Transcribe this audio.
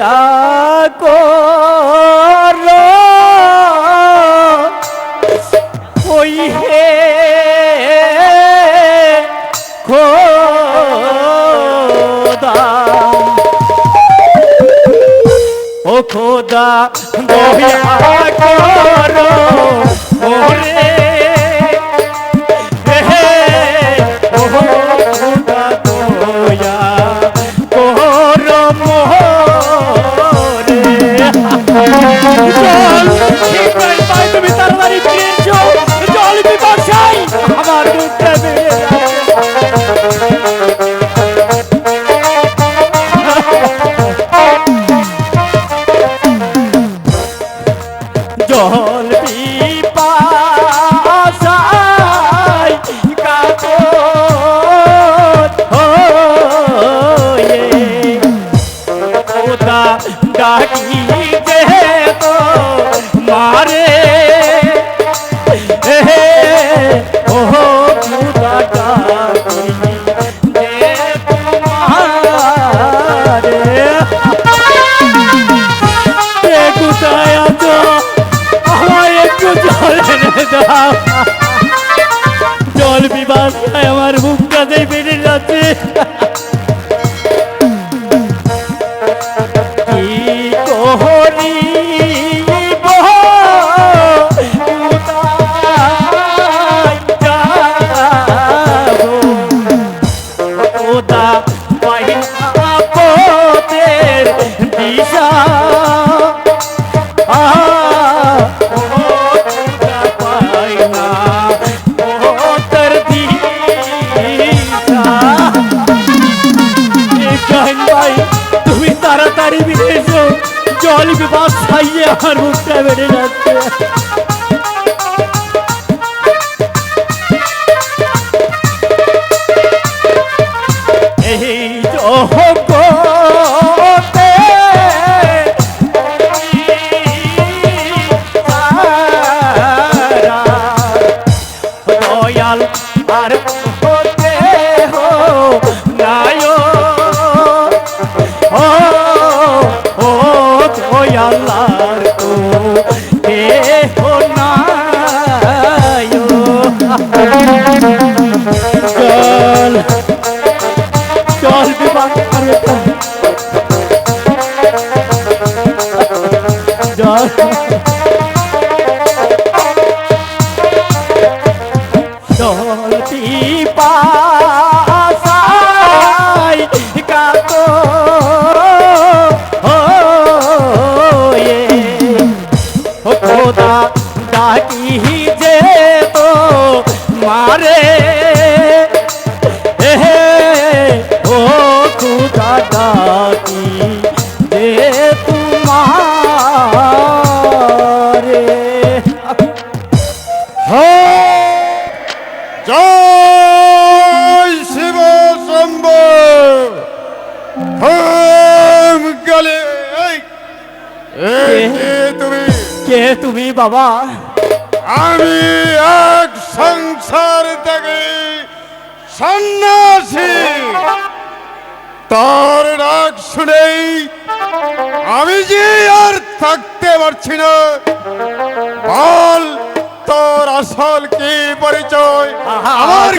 দয়া কর। ওই হে খোদা। ও খোদা দয়া করো। ওরে খোদা ডাকি যে তো মারে। জল বিবাসায় আমার মুখটাতেই বেড়ে যাচ্ছে। ভাই তুমি তাড়াতাড়ি ফিরে এসো জল বিবাদ খাইয়ে আমার মুখটা বেড়ে যাচ্ছে। এই আর ডাকি যে তো মারে। হে ও খুদা ডাকি যে তোমারে। জয় শিব শম্ভু। হোম গলে। এই, কে তুমি বাবা? আমি এক সংসার থেকে সন্ন্যাসী। তার ডাক শুনেই আমি যে আর থাকতে পারছি না। বল তোর আসল কি পরিচয়? আমার